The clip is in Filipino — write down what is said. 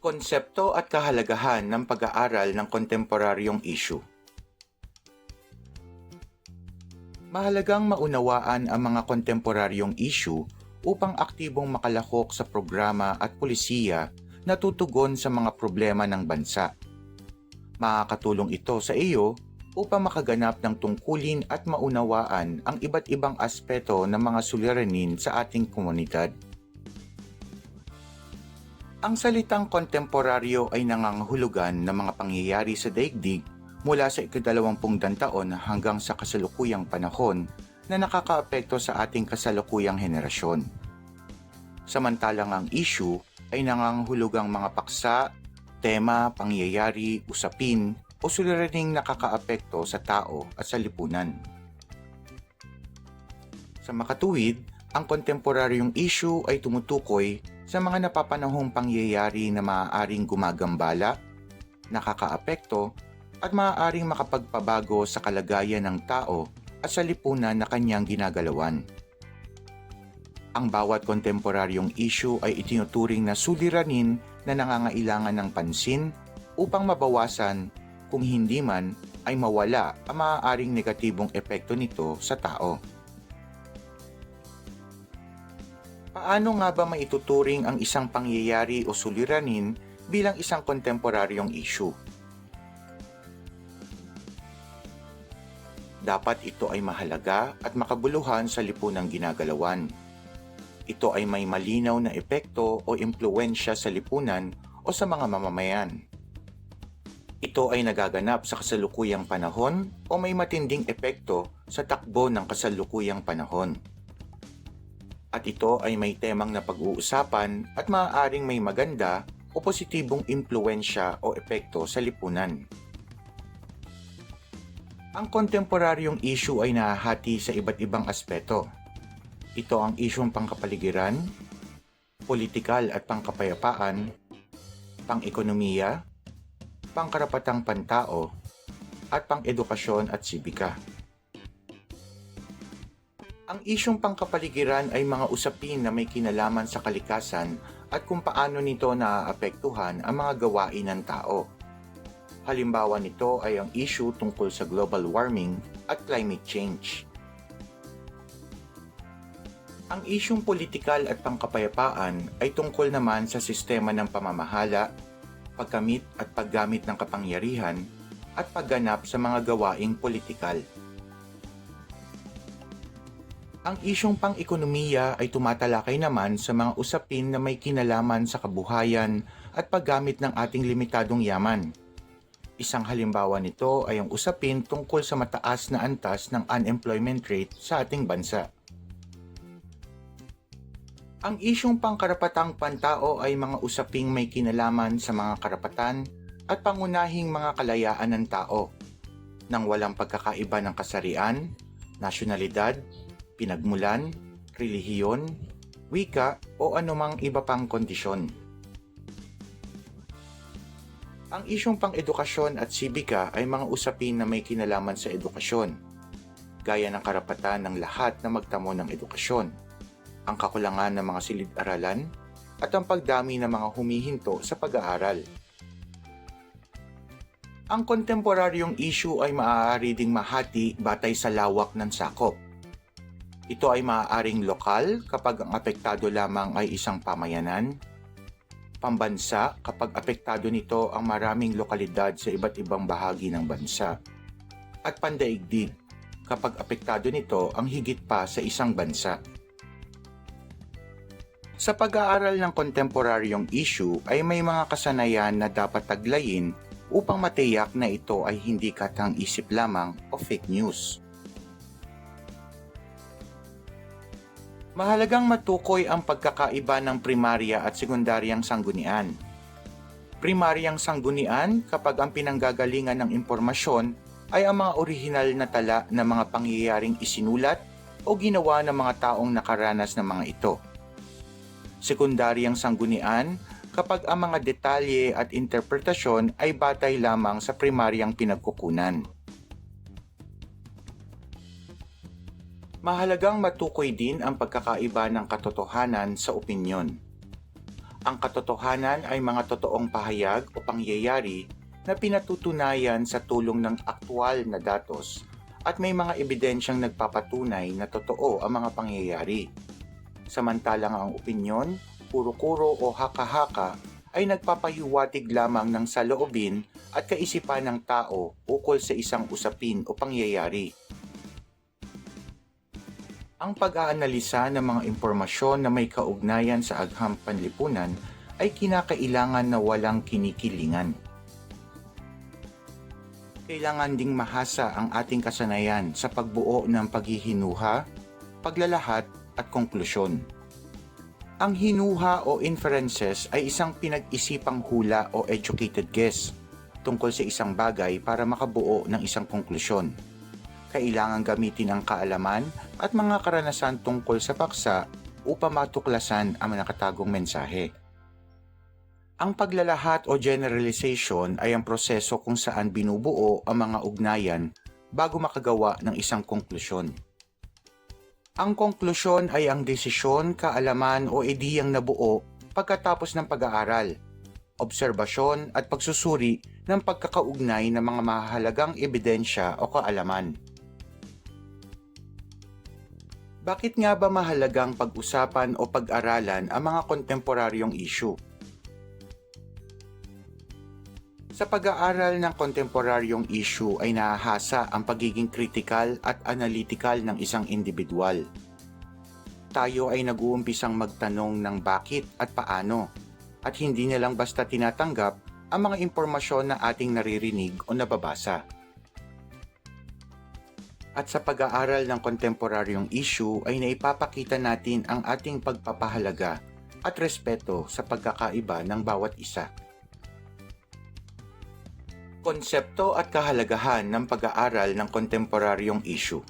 Konsepto at kahalagahan ng pag-aaral ng kontemporaryong issue. Mahalagang maunawaan ang mga kontemporaryong issue upang aktibong makalahok sa programa at pulisiya na tutugon sa mga problema ng bansa. Makakatulong ito sa iyo upang makaganap ng tungkulin at maunawaan ang iba't ibang aspeto ng mga suliranin sa ating komunidad. Ang salitang kontemporaryo ay nangangahulugan ng mga pangyayari sa daigdig mula sa ikadalawampung taon hanggang sa kasalukuyang panahon na nakakaapekto sa ating kasalukuyang henerasyon. Samantalang ang issue ay nangangahulugang mga paksa, tema, pangyayari, usapin o suliraning nakakaapekto sa tao at sa lipunan. Sa makatuwid, ang kontemporaryong issue ay tumutukoy sa mga napapanahong pangyayari na maaaring gumagambala, nakakaapekto, at maaaring makapagpabago sa kalagayan ng tao at sa lipunan na kanyang ginagalawan. Ang bawat kontemporaryong issue ay itinuturing na suliranin na nangangailangan ng pansin upang mabawasan kung hindi man ay mawala ang maaaring negatibong epekto nito sa tao. Paano nga ba maituturing ang isang pangyayari o suliranin bilang isang kontemporaryong issue? Dapat ito ay mahalaga at makabuluhan sa lipunang ginagalawan. Ito ay may malinaw na epekto o impluensya sa lipunan o sa mga mamamayan. Ito ay nagaganap sa kasalukuyang panahon o may matinding epekto sa takbo ng kasalukuyang panahon. At ito ay may temang na pag-uusapan at maaaring may maganda o positibong impluensya o epekto sa lipunan. Ang kontemporaryong issue ay nahahati sa iba't ibang aspeto. Ito ang isyong pangkapaligiran, politikal at pangkapayapaan, pang-ekonomiya, pangkarapatang pantao, at pang-edukasyon at sibika. Ang isyong pangkapaligiran ay mga usapin na may kinalaman sa kalikasan at kung paano nito naaapektuhan ang mga gawain ng tao. Halimbawa nito ay ang issue tungkol sa global warming at climate change. Ang isyong politikal at pangkapayapaan ay tungkol naman sa sistema ng pamamahala, pagkamit at paggamit ng kapangyarihan at pagganap sa mga gawaing politikal. Ang isyong pang-ekonomiya ay tumatalakay naman sa mga usapin na may kinalaman sa kabuhayan at paggamit ng ating limitadong yaman. Isang halimbawa nito ay ang usapin tungkol sa mataas na antas ng unemployment rate sa ating bansa. Ang isyong pangkarapatang pantao ay mga usaping may kinalaman sa mga karapatan at pangunahing mga kalayaan ng tao nang walang pagkakaiba ng kasarian, nasyonalidad, pinagmulan, relihiyon, wika o anumang iba pang kondisyon. Ang isyong pang-edukasyon at sibika ay mga usapin na may kinalaman sa edukasyon, gaya ng karapatan ng lahat na magtamo ng edukasyon, ang kakulangan ng mga silid-aralan, at ang pagdami ng mga humihinto sa pag-aaral. Ang kontemporaryong issue ay maaari ding mahati batay sa lawak ng sakop. Ito ay maaaring lokal kapag ang apektado lamang ay isang pamayanan, pambansa kapag apektado nito ang maraming lokalidad sa iba't ibang bahagi ng bansa, at pandaigdig kapag apektado nito ang higit pa sa isang bansa. Sa pag-aaral ng kontemporaryong issue ay may mga kasanayan na dapat taglayin upang matiyak na ito ay hindi katang isip lamang o fake news. Mahalagang matukoy ang pagkakaiba ng primarya at sekundaryang sanggunian. Primaryang sanggunian kapag ang pinanggagalingan ng impormasyon ay ang mga orihinal na tala ng mga pangyayaring isinulat o ginawa ng mga taong nakaranas ng mga ito. Sekundaryang sanggunian kapag ang mga detalye at interpretasyon ay batay lamang sa primaryang pinagkukunan. Mahalagang matukoy din ang pagkakaiba ng katotohanan sa opinyon. Ang katotohanan ay mga totoong pahayag o pangyayari na pinatutunayan sa tulong ng aktwal na datos at may mga ebidensyang nagpapatunay na totoo ang mga pangyayari. Samantalang ang opinyon, kuro-kuro o haka-haka ay nagpapahiwatig lamang ng saloobin at kaisipan ng tao ukol sa isang usapin o pangyayari. Ang pag-aanalisa ng mga impormasyon na may kaugnayan sa agham panlipunan ay kinakailangan na walang kinikilingan. Kailangan ding mahasa ang ating kasanayan sa pagbuo ng paghihinuha, paglalahat at konklusyon. Ang hinuha o inferences ay isang pinag-isipang hula o educated guess tungkol sa isang bagay para makabuo ng isang konklusyon. Kailangan gamitin ang kaalaman at mga karanasan tungkol sa paksa upang matuklasan ang nakatagong mensahe. Ang paglalahat o generalization ay ang proseso kung saan binubuo ang mga ugnayan bago makagawa ng isang konklusyon. Ang konklusyon ay ang desisyon, kaalaman o ideyang nabuo pagkatapos ng pag-aaral, obserbasyon at pagsusuri ng pagkakaugnay ng mga mahalagang ebidensya o kaalaman. Bakit nga ba mahalagang pag-usapan o pag-aralan ang mga kontemporaryong issue? Sa pag-aaral ng kontemporaryong issue ay nahahasa ang pagiging critical at analytical ng isang individual. Tayo ay nag-uumpisang magtanong ng bakit at paano at hindi na lang basta tinatanggap ang mga impormasyon na ating naririnig o nababasa. At sa pag-aaral ng kontemporaryong issue ay naipapakita natin ang ating pagpapahalaga at respeto sa pagkakaiba ng bawat isa. Konsepto at kahalagahan ng pag-aaral ng kontemporaryong issue.